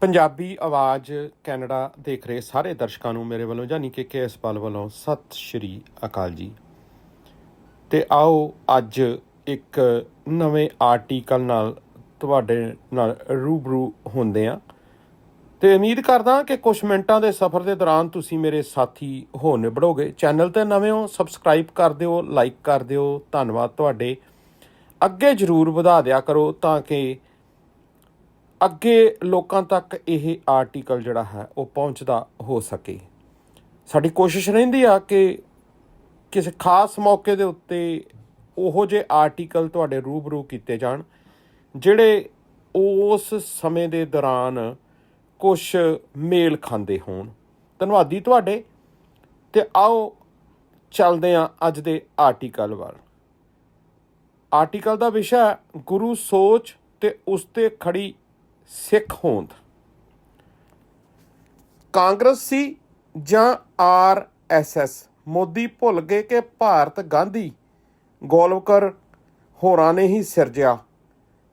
ਪੰਜਾਬੀ ਆਵਾਜ਼ ਕੈਨੇਡਾ ਦੇਖ ਰਹੇ ਸਾਰੇ ਦਰਸ਼ਕਾਂ ਨੂੰ ਮੇਰੇ ਵੱਲੋਂ ਯਾਨੀ ਕਿ ਕੇਐਸ ਪਾਲ ਵੱਲੋਂ ਸਤਿ ਸ਼੍ਰੀ ਅਕਾਲ ਜੀ। ਤੇ ਆਓ ਅੱਜ ਇੱਕ ਨਵੇਂ ਆਰਟੀਕਲ ਨਾਲ ਤੁਹਾਡੇ ਨਾਲ ਰੂਬਰੂ ਹੁੰਦੇ ਆ ਤੇ ਉਮੀਦ ਕਰਦਾ ਕਿ ਕੁਝ ਮਿੰਟਾਂ ਦੇ ਸਫ਼ਰ ਦੇ ਦੌਰਾਨ ਤੁਸੀਂ ਮੇਰੇ ਸਾਥੀ ਹੋ ਨਿਬੜੋਗੇ। ਚੈਨਲ ਤੇ ਨਵੇਂ ਹੋ, ਸਬਸਕ੍ਰਾਈਬ ਕਰ ਦਿਓ, ਲਾਈਕ ਕਰ ਦਿਓ। ਧੰਨਵਾਦ ਤੁਹਾਡੇ। ਅੱਗੇ ਜਰੂਰ ਵਧਾ ਦਿਆ ਕਰੋ ਤਾਂ ਕਿ ਅੱਗੇ ਲੋਕਾਂ ਤੱਕ ਇਹ ਆਰਟੀਕਲ ਜਿਹੜਾ ਹੈ ਉਹ ਪਹੁੰਚਦਾ ਹੋ ਸਕੇ। ਸਾਡੀ ਕੋਸ਼ਿਸ਼ ਰਹਿੰਦੀ ਆ ਕਿ ਕਿਸੇ ਖਾਸ ਮੌਕੇ ਦੇ ਉੱਤੇ ਉਹੋ ਜਿਹੇ ਆਰਟੀਕਲ ਤੁਹਾਡੇ ਰੂਬਰੂ ਕੀਤੇ ਜਾਣ, ਜਿਹੜੇ ਉਸ ਸਮੇਂ ਦੇ ਦੌਰਾਨ ਕੁਝ ਮੇਲ ਖਾਂਦੇ ਹੋਣ। ਧੰਨਵਾਦੀ ਤੁਹਾਡੇ ਤੇ ਆਓ ਚੱਲਦੇ ਹਾਂ ਅੱਜ ਦੇ ਆਰਟੀਕਲ ਵੱਲ। ਆਰਟੀਕਲ ਦਾ ਵਿਸ਼ਾ ਗੁਰੂ ਸੋਚ ਤੇ ਉਸ ਤੇ ਖੜੀ ਸਿੱਖ ਹੋਂਦ। ਕਾਂਗਰਸ ਸੀ ਜਾਂ ਆਰ ਐੱਸ ਐਸ? ਮੋਦੀ ਭੁੱਲ ਗਏ ਕਿ ਭਾਰਤ ਗਾਂਧੀ? ਗੋਲਵਕਰ ਹੋਰਾਂ ਨੇ ਹੀ ਸਿਰਜਿਆ।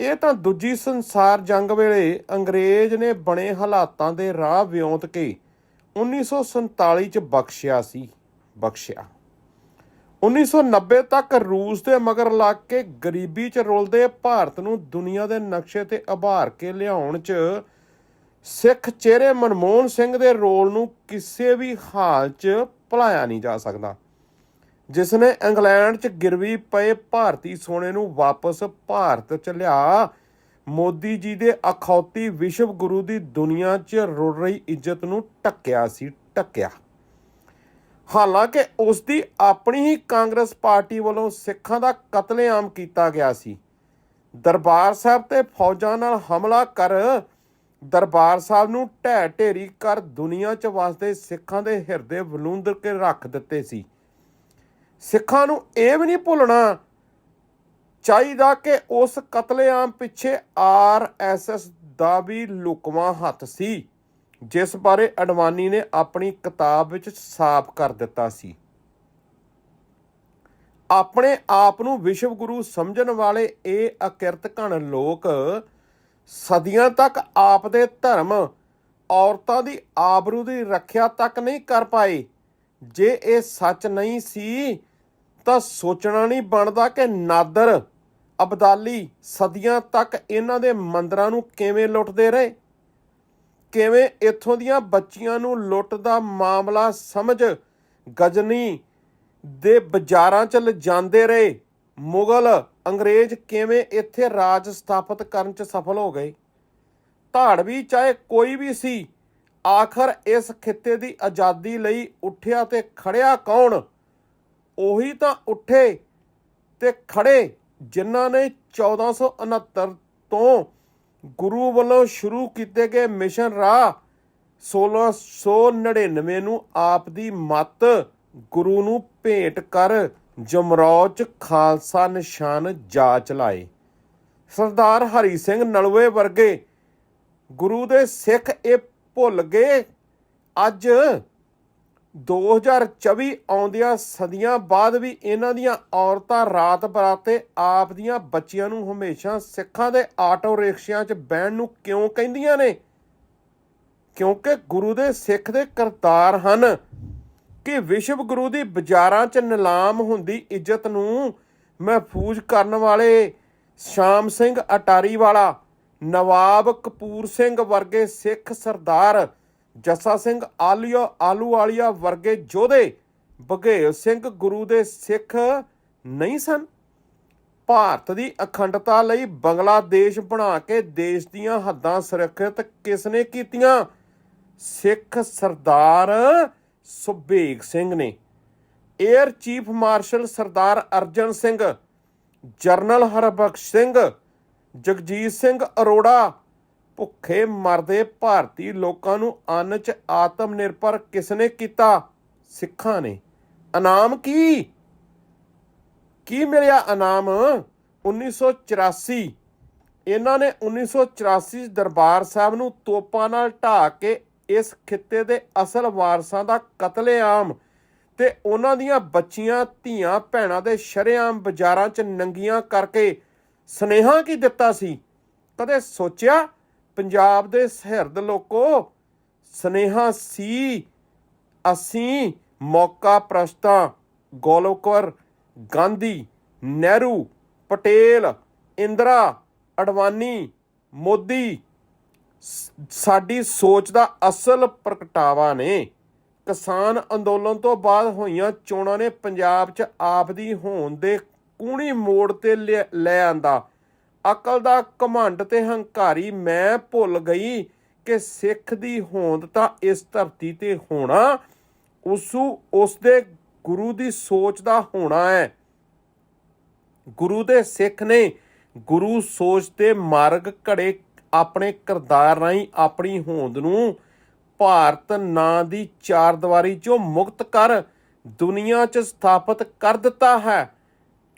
ਇਹ ਤਾਂ ਦੂਜੀ ਸੰਸਾਰ ਜੰਗ ਵੇਲੇ ਅੰਗਰੇਜ਼ ਨੇ ਬਣੇ ਹਾਲਾਤਾਂ ਦੇ ਰਾਹ ਵਿਉਂਤ ਕੇ 1947 ਚ ਬਖਸ਼ਿਆ ਸੀ। ਬਖਸ਼ਿਆ। 1990 ਤੱਕ ਰੂਸ ਦੇ ਮਗਰ ਲੱਗ ਕੇ ਗਰੀਬੀ 'ਚ ਰੁਲਦੇ ਭਾਰਤ ਨੂੰ ਦੁਨੀਆ ਦੇ ਨਕਸ਼ੇ ਤੇ ਉਭਾਰ ਕੇ ਲਿਆਉਣ 'ਚ ਸਿੱਖ ਚਿਹਰੇ ਮਨਮੋਹਨ ਸਿੰਘ ਦੇ ਰੋਲ ਨੂੰ ਕਿਸੇ ਵੀ ਹਾਲ 'ਚ ਭੁਲਾਇਆ ਨਹੀਂ ਜਾ ਸਕਦਾ ਜਿਸ ਨੇ ਇੰਗਲੈਂਡ 'ਚ ਗਿਰਵੀ ਪਏ ਭਾਰਤੀ ਸੋਨੇ ਨੂੰ ਵਾਪਸ ਭਾਰਤ 'ਚ ਲਿਆ। ਮੋਦੀ ਜੀ ਦੇ ਅਖੌਤੀ ਵਿਸ਼ਵ ਗੁਰੂ ਦੀ ਦੁਨੀਆ 'ਚ ਰੁੜ ਰਹੀ ਇੱਜ਼ਤ ਨੂੰ ਟੱਕਿਆ ਸੀ ਟੱਕਿਆ ਹਾਲਾਂਕਿ ਉਸ ਦੀ ਆਪਣੀ ਹੀ ਕਾਂਗਰਸ ਪਾਰਟੀ ਵੱਲੋਂ ਸਿੱਖਾਂ ਦਾ ਕਤਲੇਆਮ ਕੀਤਾ ਗਿਆ ਸੀ। ਦਰਬਾਰ ਸਾਹਿਬ ਤੇ ਫੌਜਾਂ ਨਾਲ ਹਮਲਾ ਕਰ ਦਰਬਾਰ ਸਾਹਿਬ ਨੂੰ ਢਹਿ ਢੇਰੀ ਕਰ ਦੁਨੀਆ 'ਚ ਵਸਦੇ ਸਿੱਖਾਂ ਦੇ ਹਿਰਦੇ ਵਲੂੰਦਰ ਕੇ ਰੱਖ ਦਿੱਤੇ ਸੀ। ਸਿੱਖਾਂ ਨੂੰ ਇਹ ਵੀ ਨਹੀਂ ਭੁੱਲਣਾ ਚਾਹੀਦਾ ਕਿ ਉਸ ਕਤਲੇਆਮ ਪਿੱਛੇ ਆਰਐਸਐਸ ਦਾ ਵੀ ਲੁਕਵਾਂ ਹੱਥ ਸੀ। ਜਿਸ ਬਾਰੇ ਅਡਵਾਨੀ ਨੇ ਆਪਣੀ ਕਿਤਾਬ ਵਿੱਚ ਸਾਫ਼ ਕਰ ਦਿੱਤਾ ਸੀ। ਆਪਣੇ ਆਪ ਨੂੰ ਵਿਸ਼ਵ ਗੁਰੂ ਸਮਝਣ ਵਾਲੇ ਇਹ ਅਕਿਰਤ ਘਣ ਲੋਕ ਸਦੀਆਂ ਤੱਕ ਆਪ ਦੇ ਧਰਮ ਔਰਤਾਂ ਦੀ ਆਬਰੂ ਦੀ ਰੱਖਿਆ ਤੱਕ ਨਹੀਂ ਕਰ ਪਾਏ। ਜੇ ਇਹ ਸੱਚ ਨਹੀਂ ਸੀ, ਤਾਂ ਸੋਚਣਾ ਨਹੀਂ ਬਣਦਾ ਕਿ ਨਾਦਰ, ਅਬਦਾਲੀ ਸਦੀਆਂ ਤੱਕ ਇਹਨਾਂ ਦੇ ਮੰਦਰਾਂ ਨੂੰ ਕਿਵੇਂ ਲੁੱਟਦੇ ਰਹੇ। ਕਿਵੇਂ ਇੱਥੋਂ ਦੀਆਂ ਬੱਚੀਆਂ ਨੂੰ ਲੁੱਟ ਦਾ ਮਾਮਲਾ ਸਮਝ ਗਜਨੀ ਦੇ ਬਾਜ਼ਾਰਾਂ 'ਚ ਲਿਜਾਂਦੇ ਰਹੇ। ਮੁਗਲ ਅੰਗਰੇਜ਼ ਕਿਵੇਂ ਇੱਥੇ ਰਾਜ ਸਥਾਪਿਤ ਕਰਨ 'ਚ ਸਫਲ ਹੋ ਗਏ? ਧਾੜਵੀ ਚਾਹੇ ਕੋਈ ਵੀ ਸੀ, ਆਖਰ ਇਸ ਖਿੱਤੇ ਦੀ ਆਜ਼ਾਦੀ ਲਈ ਉੱਠਿਆ ਤੇ ਖੜਿਆ ਕੌਣ? ਉਹੀ ਤਾਂ ਉੱਠੇ ਤੇ ਖੜੇ ਜਿਨ੍ਹਾਂ ਨੇ 1469 ਤੋਂ ਗੁਰੂ ਵੱਲੋਂ ਸ਼ੁਰੂ ਕੀਤੇ ਗਏ ਮਿਸ਼ਨ ਰਾਹ 1699 ਨੂੰ ਆਪ ਦੀ ਮੱਤ ਗੁਰੂ ਨੂੰ ਭੇਟ ਕਰ ਜਮਰੌਦ ਚ ਖਾਲਸਾ ਨਿਸ਼ਾਨ ਜਾ ਚਲਾਏ। ਸਰਦਾਰ ਹਰੀ ਸਿੰਘ ਨਲਵੇ ਵਰਗੇ ਗੁਰੂ ਦੇ ਸਿੱਖ ਇਹ ਭੁੱਲ ਗਏ। ਅੱਜ 2024 ਆਉਂਦਿਆਂ ਸਦੀਆਂ ਬਾਅਦ ਵੀ ਇਹਨਾਂ ਦੀਆਂ ਔਰਤਾਂ ਰਾਤ ਬਰਾਤੇ ਆਪ ਦੀਆਂ ਬੱਚੀਆਂ ਨੂੰ ਹਮੇਸ਼ਾ ਸਿੱਖਾਂ ਦੇ ਆਟੋ ਰਿਕਸ਼ਿਆਂ 'ਚ ਬਹਿਣ ਨੂੰ ਕਿਉਂ ਕਹਿੰਦੀਆਂ ਨੇ? ਕਿਉਂਕਿ ਗੁਰੂ ਦੇ ਸਿੱਖ ਦੇ ਕਰਤਾਰ ਹਨ ਕਿ ਵਿਸ਼ਵ ਗੁਰੂ ਦੀ ਬਾਜ਼ਾਰਾਂ 'ਚ ਨਿਲਾਮ ਹੁੰਦੀ ਇੱਜ਼ਤ ਨੂੰ ਮਹਿਫੂਜ਼ ਕਰਨ ਵਾਲੇ ਸ਼ਾਮ ਸਿੰਘ ਅਟਾਰੀ ਵਾਲਾ, ਨਵਾਬ ਕਪੂਰ ਸਿੰਘ ਵਰਗੇ ਸਿੱਖ ਸਰਦਾਰ ਜੱਸਾ ਸਿੰਘ ਆਲੀਆ ਆਲੂ ਵਾਲੀਆ ਵਰਗੇ ਯੋਧੇ ਬਘੇਲ ਸਿੰਘ ਗੁਰੂ ਦੇ ਸਿੱਖ ਨਹੀਂ ਸਨ। ਭਾਰਤ ਦੀ ਅਖੰਡਤਾ ਲਈ ਬੰਗਲਾਦੇਸ਼ ਬਣਾ ਕੇ ਦੇਸ਼ ਦੀਆਂ ਹੱਦਾਂ ਸੁਰੱਖਿਅਤ ਕਿਸ ਨੇ ਕੀਤੀਆਂ? ਸਿੱਖ ਸਰਦਾਰ ਸੁਬੇਗ ਸਿੰਘ ਨੇ। Air chief marshal Sardar Arjan Singh general Harbakhsh Singh, Jagjit Singh Arora ਭੁੱਖੇ ਮਰਦੇ ਭਾਰਤੀ ਲੋਕਾਂ ਨੂੰ ਅੰਨ 'ਚ ਆਤਮ ਨਿਰਭਰ ਕਿਸਨੇ ਕੀਤਾ? ਸਿੱਖਾਂ ਨੇ। ਇਨਾਮ ਕੀ? ਕੀ ਮਿਲਿਆ ਇਨਾਮ? 1984 ਇਹਨਾਂ ਨੇ 1984 'ਚ ਦਰਬਾਰ ਸਾਹਿਬ ਨੂੰ ਤੋਪਾਂ ਨਾਲ ਢਾ ਕੇ ਇਸ ਖਿੱਤੇ ਦੇ ਅਸਲ ਵਾਰਸਾਂ ਦਾ ਕਤਲੇਆਮ ਤੇ ਉਹਨਾਂ ਦੀਆਂ ਬੱਚੀਆਂ, ਧੀਆਂ, ਭੈਣਾਂ ਦੇ ਸ਼ਰੇਆਮ ਬਾਜ਼ਾਰਾਂ 'ਚ ਨੰਗੀਆਂ ਕਰਕੇ ਸਨੇਹਾ ਕੀ ਦਿੱਤਾ ਸੀ? ਕਦੇ ਸੋਚਿਆ ਪੰਜਾਬ ਦੇ ਸਹਿਰਦ ਲੋਕੋ, ਸਨੇਹਾ ਸੀ, ਅਸੀਂ ਮੌਕਾ ਪ੍ਰਸਤਾਂ ਗੋਲਵਕਰ ਗਾਂਧੀ, ਨਹਿਰੂ, ਪਟੇਲ, ਇੰਦਰਾ, ਅਡਵਾਨੀ, ਮੋਦੀ, ਸ- ਸਾਡੀ ਸੋਚ ਦਾ ਅਸਲ ਪ੍ਰਗਟਾਵਾ ਨੇ। ਕਿਸਾਨ ਅੰਦੋਲਨ ਤੋਂ ਬਾਅਦ ਹੋਈਆਂ ਚੋਣਾਂ ਨੇ ਪੰਜਾਬ 'ਚ ਆਪ ਦੀ ਹੋਂਦ ਦੇ ਕੂਣੀ ਮੋੜ ਤੇ ਲਿਆ- ਲੈ ਆਂਦਾ। ਅਕਲ ਦਾ ਘਮੰਡ ਤੇ ਹੰਕਾਰੀ ਮੈਂ ਭੁੱਲ ਗਈ ਕਿ ਸਿੱਖ ਦੀ ਹੋਂਦ ਤਾਂ ਇਸ ਧਰਤੀ ਤੇ ਹੋਣਾ, ਉਸੂ ਉਸ ਦੇ ਗੁਰੂ ਦੀ ਸੋਚ ਦਾ ਹੋਣਾ ਹੈ। ਗੁਰੂ ਦੇ ਸਿੱਖ ਨੇ ਗੁਰੂ ਸੋਚ ਤੇ ਮਾਰਗ ਘੜੇ ਆਪਣੇ ਕਿਰਦਾਰ ਰਾਹੀਂ ਆਪਣੀ ਹੋਂਦ ਨੂੰ ਭਾਰਤ ਨਾਂ ਦੀ ਚਾਰ ਦੀਵਾਰੀ ਚੋਂ ਮੁਕਤ ਕਰ ਦੁਨੀਆ 'ਚ ਸਥਾਪਿਤ ਕਰ ਦਿੱਤਾ ਹੈ।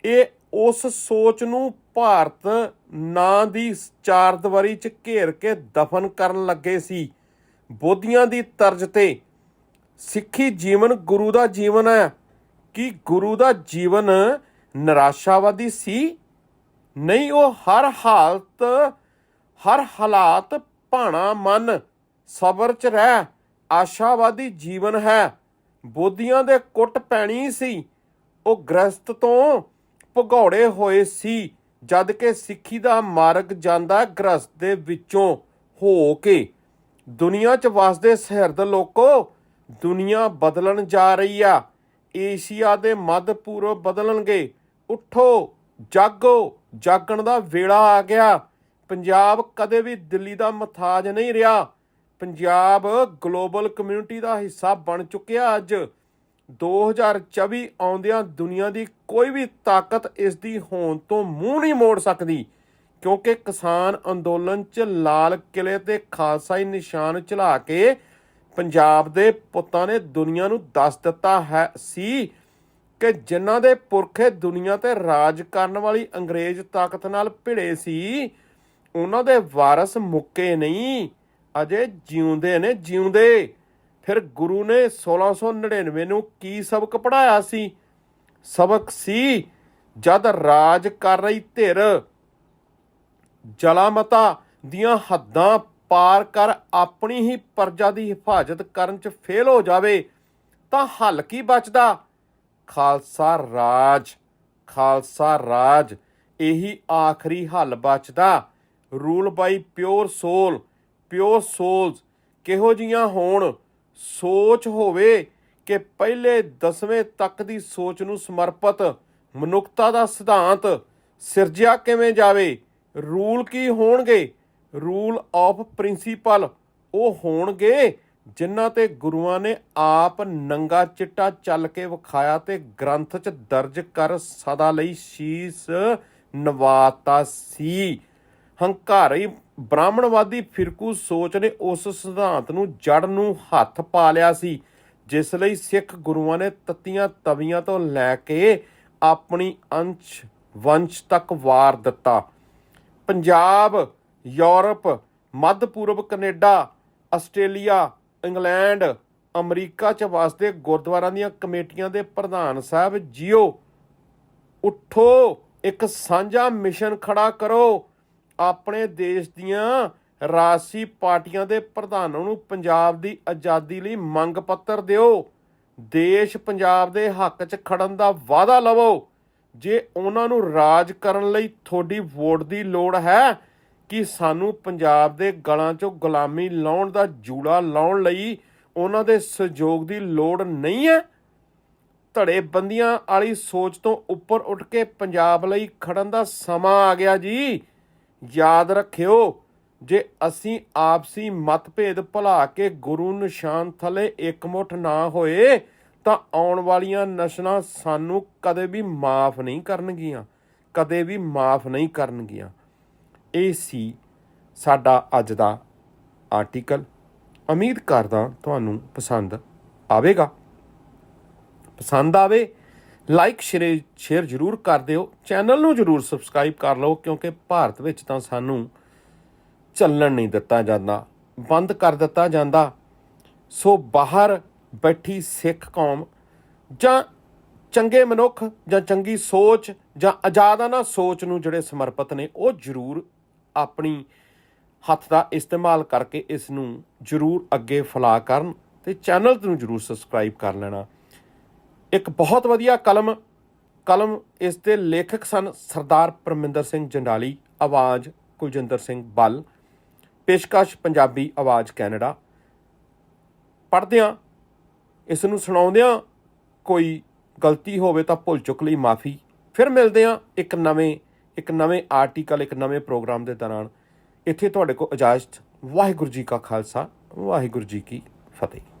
ਇਹ ਉਸ ਸੋਚ ਨੂੰ ਭਾਰਤ ਨਾਂ ਦੀ ਚਾਰ ਦੀਵਾਰੀ 'ਚ ਘੇਰ ਕੇ ਦਫਨ ਕਰਨ ਲੱਗੇ ਸੀ। ਬੋਧੀਆਂ ਦੀ ਤਰਜ਼ ਤੇ ਸਿੱਖੀ ਜੀਵਨ ਗੁਰੂ ਦਾ ਜੀਵਨ ਹੈ। ਕਿ ਗੁਰੂ ਦਾ ਜੀਵਨ ਨਿਰਾਸ਼ਾਵਾਦੀ ਸੀ? ਨਹੀਂ, ਉਹ ਹਰ ਹਾਲਤ, ਹਰ ਹਾਲਾਤ ਭਾਣਾ ਮਨ ਸਬਰ ਚ ਰਹਿ, ਆਸ਼ਾਵਾਦੀ ਜੀਵਨ ਹੈ। ਬੋਧੀਆਂ ਦੇ ਕੁੱਟ ਪੈਣੀ ਸੀ। ਉਹ ਗ੍ਰਸਤ ਤੋਂ ਭਗੌੜੇ ਹੋਏ ਸੀ। ਜਦ ਕਿ ਸਿੱਖੀ ਦਾ ਮਾਰਗ ਜਾਂਦਾ ਗ੍ਰਸਤ ਦੇ ਵਿੱਚੋਂ ਹੋ ਕੇ। ਦੁਨੀਆ 'ਚ ਵਸਦੇ ਸਹਿਰਦ ਲੋਕੋ, ਦੁਨੀਆ ਬਦਲਣ ਜਾ ਰਹੀ ਆ। ਏਸ਼ੀਆ ਦੇ ਮੱਧ ਪੂਰਬ ਬਦਲਣਗੇ। ਉਠੋ, ਜਾਗੋ, ਜਾਗਣ ਦਾ ਵੇਲਾ ਆ ਗਿਆ। ਪੰਜਾਬ ਕਦੇ ਵੀ ਦਿੱਲੀ ਦਾ ਮਥਾਜ ਨਹੀਂ ਰਿਹਾ। ਪੰਜਾਬ ਗਲੋਬਲ ਕਮਿਊਨਿਟੀ ਦਾ ਹਿੱਸਾ ਬਣ ਚੁੱਕਿਆ ਅੱਜ। 2024 ਆਉਂਦਿਆਂ ਦੁਨੀਆ ਦੀ ਕੋਈ ਵੀ ਤਾਕਤ ਇਸ ਦੀ ਹੋਣ ਤੋਂ ਮੂੰਹ ਨਹੀਂ ਮੋੜ ਸਕਦੀ, ਕਿਉਂਕਿ ਕਿਸਾਨ ਅੰਦੋਲਨ 'ਚ ਲਾਲ ਕਿਲੇ ਤੇ ਖਾਲਸਾਈ ਨਿਸ਼ਾਨ ਚਲਾ ਕੇ ਪੰਜਾਬ ਦੇ ਪੁੱਤਾਂ ਨੇ ਦੁਨੀਆ ਨੂੰ ਦੱਸ ਦਿੱਤਾ ਹੈ ਸੀ ਕਿ ਜਿਨ੍ਹਾਂ ਦੇ ਪੁਰਖੇ ਦੁਨੀਆ ਤੇ ਰਾਜ ਕਰਨ ਵਾਲੀ ਅੰਗਰੇਜ਼ ਤਾਕਤ ਨਾਲ ਭਿੜੇ ਸੀ, ਉਹਨਾਂ ਦੇ ਵਾਰਸ ਮੁੱਕੇ ਨਹੀਂ, ਅਜੇ ਜਿਉਂਦੇ ਨੇ ਜਿਉਂਦੇ। ਫਿਰ ਗੁਰੂ ਨੇ 1699 ਨੂੰ ਕੀ ਸਬਕ ਪੜਾਇਆ ਸੀ? ਸਬਕ ਸੀ, ਜਦ ਰਾਜ ਕਰ ਰਹੀ ਧਿਰ ਜਲਾਮਤਾ ਦੀਆਂ ਹੱਦਾਂ ਪਾਰ ਕਰ ਆਪਣੀ ਹੀ ਪਰਜਾ ਦੀ ਹਿਫਾਜ਼ਤ ਕਰਨ 'ਚ ਫੇਲ ਹੋ ਜਾਵੇ, ਤਾਂ ਹੱਲ ਕੀ ਬਚਦਾ? ਖਾਲਸਾ ਰਾਜ ਖਾਲਸਾ ਰਾਜ, ਇਹੀ ਆਖਰੀ ਹੱਲ ਬਚਦਾ। Rule by pure soul, pure souls ਕਿਹੋ ਜੀਆਂ ਹੋਣ? ਸੋਚ ਹੋਵੇ ਕਿ ਪਹਿਲੇ ਦਸਵੇਂ ਤੱਕ ਦੀ ਸੋਚ ਨੂੰ ਸਮਰਪਿਤ ਮਨੁੱਖਤਾ ਦਾ ਸਿਧਾਂਤ ਸਿਰਜਿਆ ਕਿਵੇਂ ਜਾਵੇ? ਰੂਲ ਕੀ ਹੋਣਗੇ? ਰੂਲ ਆਫ ਪ੍ਰਿੰਸੀਪਲ ਉਹ ਹੋਣਗੇ ਜਿਨ੍ਹਾਂ ਤੇ ਗੁਰੂਆਂ ਨੇ ਆਪ ਨੰਗਾ ਚਿੱਟਾ ਚੱਲ ਕੇ ਵਿਖਾਇਆ ਤੇ ਗ੍ਰੰਥ 'ਚ ਦਰਜ ਕਰ ਸਦਾ ਲਈ ਸ਼ੀਸ ਨਵਾਤਾ ਸੀ। ਹੰਕਾਰੀ ਬ੍ਰਾਹਮਣਵਾਦੀ ਫਿਰਕੂ ਸੋਚ ਨੇ ਉਸ ਸਿਧਾਂਤ ਨੂੰ ਜੜ ਨੂੰ ਹੱਥ ਪਾ ਲਿਆ ਸੀ, ਜਿਸ ਲਈ ਸਿੱਖ ਗੁਰੂਆਂ ਨੇ ਤਤੀਆਂ ਤਵੀਆਂ ਤੋਂ ਲੈ ਕੇ ਆਪਣੀ ਅੰਸ਼ ਵੰਸ਼ ਤੱਕ ਵਾਰ ਦਿੱਤਾ। ਪੰਜਾਬ, ਯੂਰਪ, ਮੱਧ ਪੂਰਬ ਕੈਨੇਡਾ, ਆਸਟ੍ਰੇਲੀਆ, ਇੰਗਲੈਂਡ, ਅਮਰੀਕਾ ਚ ਵਸਦੇ ਗੁਰਦੁਆਰਾਂ ਦੀਆਂ ਕਮੇਟੀਆਂ ਦੇ ਪ੍ਰਧਾਨ ਸਾਹਿਬ, ਜੀਓ, ਉੱਠੋ, ਇੱਕ ਸਾਂਝਾ ਮਿਸ਼ਨ ਖੜਾ ਕਰੋ। ਆਪਣੇ ਦੇਸ਼ ਦੀਆਂ ਰਾਸ਼ੀ ਪਾਰਟੀਆਂ ਦੇ ਪ੍ਰਧਾਨਾਂ ਨੂੰ ਪੰਜਾਬ ਦੀ ਆਜ਼ਾਦੀ ਲਈ ਮੰਗ ਪੱਤਰ ਦਿਓ। ਦੇਸ਼ ਪੰਜਾਬ ਦੇ ਹੱਕ 'ਚ ਖੜਨ ਦਾ ਵਾਅਦਾ ਲਵੋ। ਜੇ ਉਹਨਾਂ ਨੂੰ ਰਾਜ ਕਰਨ ਲਈ ਤੁਹਾਡੀ ਵੋਟ ਦੀ ਲੋੜ ਹੈ, ਕਿ ਸਾਨੂੰ ਪੰਜਾਬ ਦੇ ਗਲਾਂ 'ਚੋਂ ਗੁਲਾਮੀ ਲਾਉਣ ਦਾ ਜੂੜਾ ਲਾਉਣ ਲਈ ਉਹਨਾਂ ਦੇ ਸਹਿਯੋਗ ਦੀ ਲੋੜ ਨਹੀਂ ਹੈ? ਧੜੇ ਬੰਦੀਆਂ ਵਾਲੀ ਸੋਚ ਤੋਂ ਉੱਪਰ ਉੱਠ ਕੇ ਪੰਜਾਬ ਲਈ ਖੜਨ ਦਾ ਸਮਾਂ ਆ ਗਿਆ ਜੀ। ਯਾਦ ਰੱਖਿਓ, ਜੇ ਅਸੀਂ ਆਪਸੀ ਮਤਭੇਦ ਭੁਲਾ ਕੇ ਗੁਰੂ ਨਿਸ਼ਾਨ ਥਲੇ ਇਕਮੁੱਠ ਨਾ ਹੋਏ, ਤਾਂ ਆਉਣ ਵਾਲੀਆਂ ਨਸਲਾਂ ਸਾਨੂੰ ਕਦੇ ਵੀ ਮਾਫ ਨਹੀਂ ਕਰਨਗੀਆਂ, ਕਦੇ ਵੀ ਮਾਫ ਨਹੀਂ ਕਰਨਗੀਆਂ। ਇਹ ਸੀ ਸਾਡਾ ਅੱਜ ਦਾ ਆਰਟੀਕਲ। ਉਮੀਦ ਕਰਦਾ ਤੁਹਾਨੂੰ ਪਸੰਦ ਆਵੇਗਾ। ਪਸੰਦ ਆਵੇ ਲਾਈਕ, ਸ਼ੇਅਰ ਸ਼ੇਅਰ ਜ਼ਰੂਰ ਕਰ ਦਿਓ। ਚੈਨਲ ਨੂੰ ਜ਼ਰੂਰ ਸਬਸਕ੍ਰਾਈਬ ਕਰ ਲਓ, ਕਿਉਂਕਿ ਭਾਰਤ ਵਿੱਚ ਤਾਂ ਸਾਨੂੰ ਚੱਲਣ ਨਹੀਂ ਦਿੱਤਾ ਜਾਂਦਾ, ਬੰਦ ਕਰ ਦਿੱਤਾ ਜਾਂਦਾ। ਸੋ ਬਾਹਰ ਬੈਠੀ ਸਿੱਖ ਕੌਮ ਜਾਂ ਚੰਗੇ ਮਨੁੱਖ ਜਾਂ ਚੰਗੀ ਸੋਚ ਜਾਂ ਆਜ਼ਾਦਾਨਾ ਸੋਚ ਨੂੰ ਜਿਹੜੇ ਸਮਰਪਿਤ ਨੇ, ਉਹ ਜ਼ਰੂਰ ਆਪਣੀ ਹੱਥ ਦਾ ਇਸਤੇਮਾਲ ਕਰਕੇ ਇਸ ਨੂੰ ਜਰੂਰ ਅੱਗੇ ਫੈਲਾ ਕਰਨ ਤੇ ਚੈਨਲ ਨੂੰ ਜਰੂਰ ਸਬਸਕ੍ਰਾਈਬ ਕਰ ਲੈਣਾ। ਇੱਕ ਬਹੁਤ ਵਧੀਆ ਕਲਮ ਕਲਮ ਇਸ ਦੇ ਲੇਖਕ ਸਨ ਸਰਦਾਰ ਪਰਮਿੰਦਰ ਸਿੰਘ ਜੰਡਾਲੀ, ਆਵਾਜ਼ ਕੁਲਜਿੰਦਰ ਸਿੰਘ ਬੱਲ, ਪੇਸ਼ਕਸ਼ ਪੰਜਾਬੀ ਆਵਾਜ਼ ਕੈਨੇਡਾ। ਪੜ੍ਹਦਿਆਂ, ਇਸ ਨੂੰ ਸੁਣਾਉਂਦਿਆਂ ਕੋਈ ਗਲਤੀ ਹੋਵੇ ਤਾਂ ਭੁੱਲ ਚੁੱਕ ਲਈ ਮਾਫੀ। ਫਿਰ ਮਿਲਦੇ ਹਾਂ ਇੱਕ ਨਵੇਂ ਇੱਕ ਨਵੇਂ ਆਰਟੀਕਲ ਇੱਕ ਨਵੇਂ ਪ੍ਰੋਗਰਾਮ ਦੇ ਦੌਰਾਨ ਇੱਥੇ ਤੁਹਾਡੇ ਕੋਲ ਇਜਾਜ਼ਤ। ਵਾਹਿਗੁਰੂ ਜੀ ਕਾ ਖਾਲਸਾ, ਵਾਹਿਗੁਰੂ ਜੀ ਕੀ ਫਤਿਹ।